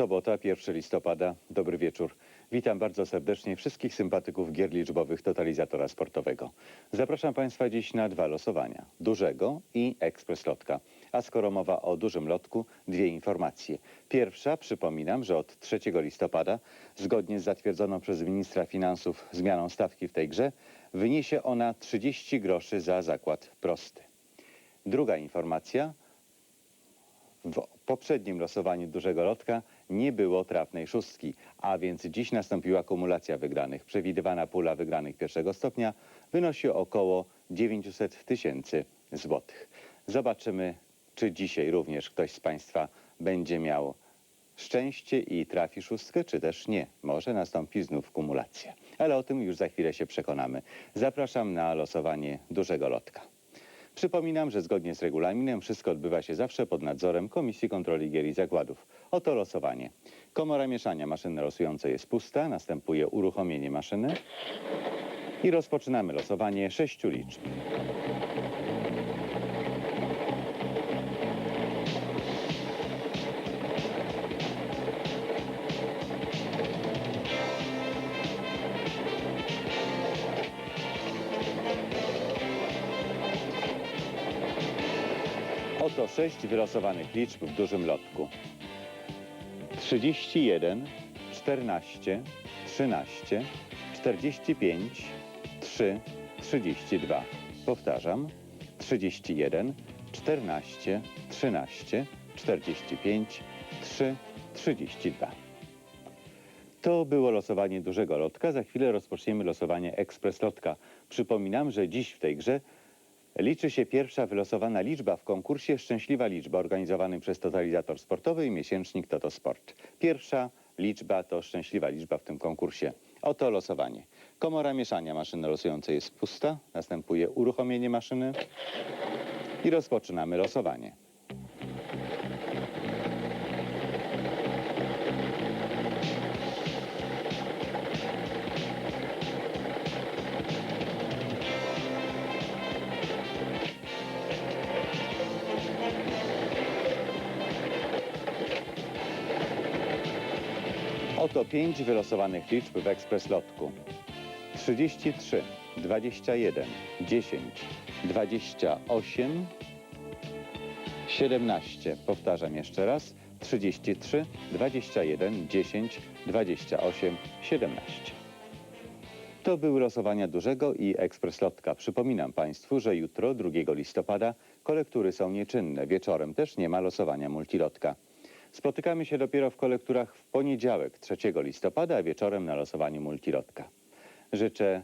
Sobota, 1 listopada. Dobry wieczór. Witam bardzo serdecznie wszystkich sympatyków gier liczbowych totalizatora sportowego. Zapraszam Państwa dziś na dwa losowania. Dużego i ekspres lotka. A skoro mowa o dużym lotku, dwie informacje. Pierwsza, przypominam, że od 3 listopada, zgodnie z zatwierdzoną przez ministra finansów zmianą stawki w tej grze, wyniesie ona 30 groszy za zakład prosty. Druga informacja, w poprzednim losowaniu dużego lotka nie było trafnej szóstki, a więc dziś nastąpiła kumulacja wygranych. Przewidywana pula wygranych pierwszego stopnia wynosi około 900 tysięcy złotych. Zobaczymy, czy dzisiaj również ktoś z Państwa będzie miał szczęście i trafi szóstkę, czy też nie. Może nastąpi znów kumulacja. Ale o tym już za chwilę się przekonamy. Zapraszam na losowanie dużego lotka. Przypominam, że zgodnie z regulaminem wszystko odbywa się zawsze pod nadzorem Komisji Kontroli Gier i Zakładów. Oto losowanie. Komora mieszania maszyny losującej jest pusta, następuje uruchomienie maszyny i rozpoczynamy losowanie sześciu liczb. Oto sześć wylosowanych liczb w dużym lotku. 31, 14, 13, 45, 3, 32. Powtarzam. 31, 14, 13, 45, 3, 32. To było losowanie dużego lotka. Za chwilę rozpoczniemy losowanie ekspres lotka. Przypominam, że dziś w tej grze liczy się pierwsza wylosowana liczba w konkursie Szczęśliwa Liczba organizowanym przez Totalizator Sportowy i miesięcznik Toto Sport. Pierwsza liczba to szczęśliwa liczba w tym konkursie. Oto losowanie. Komora mieszania maszyny losującej jest pusta. Następuje uruchomienie maszyny i rozpoczynamy losowanie. Oto pięć wylosowanych liczb w ekspres lotku. 33, 21, 10, 28, 17. Powtarzam jeszcze raz. 33, 21, 10, 28, 17. To były losowania dużego i ekspres lotka. Przypominam Państwu, że jutro, 2 listopada, kolektury są nieczynne. Wieczorem też nie ma losowania multilotka. Spotykamy się dopiero w kolekturach w poniedziałek, 3 listopada, wieczorem na losowaniu multilotka. Życzę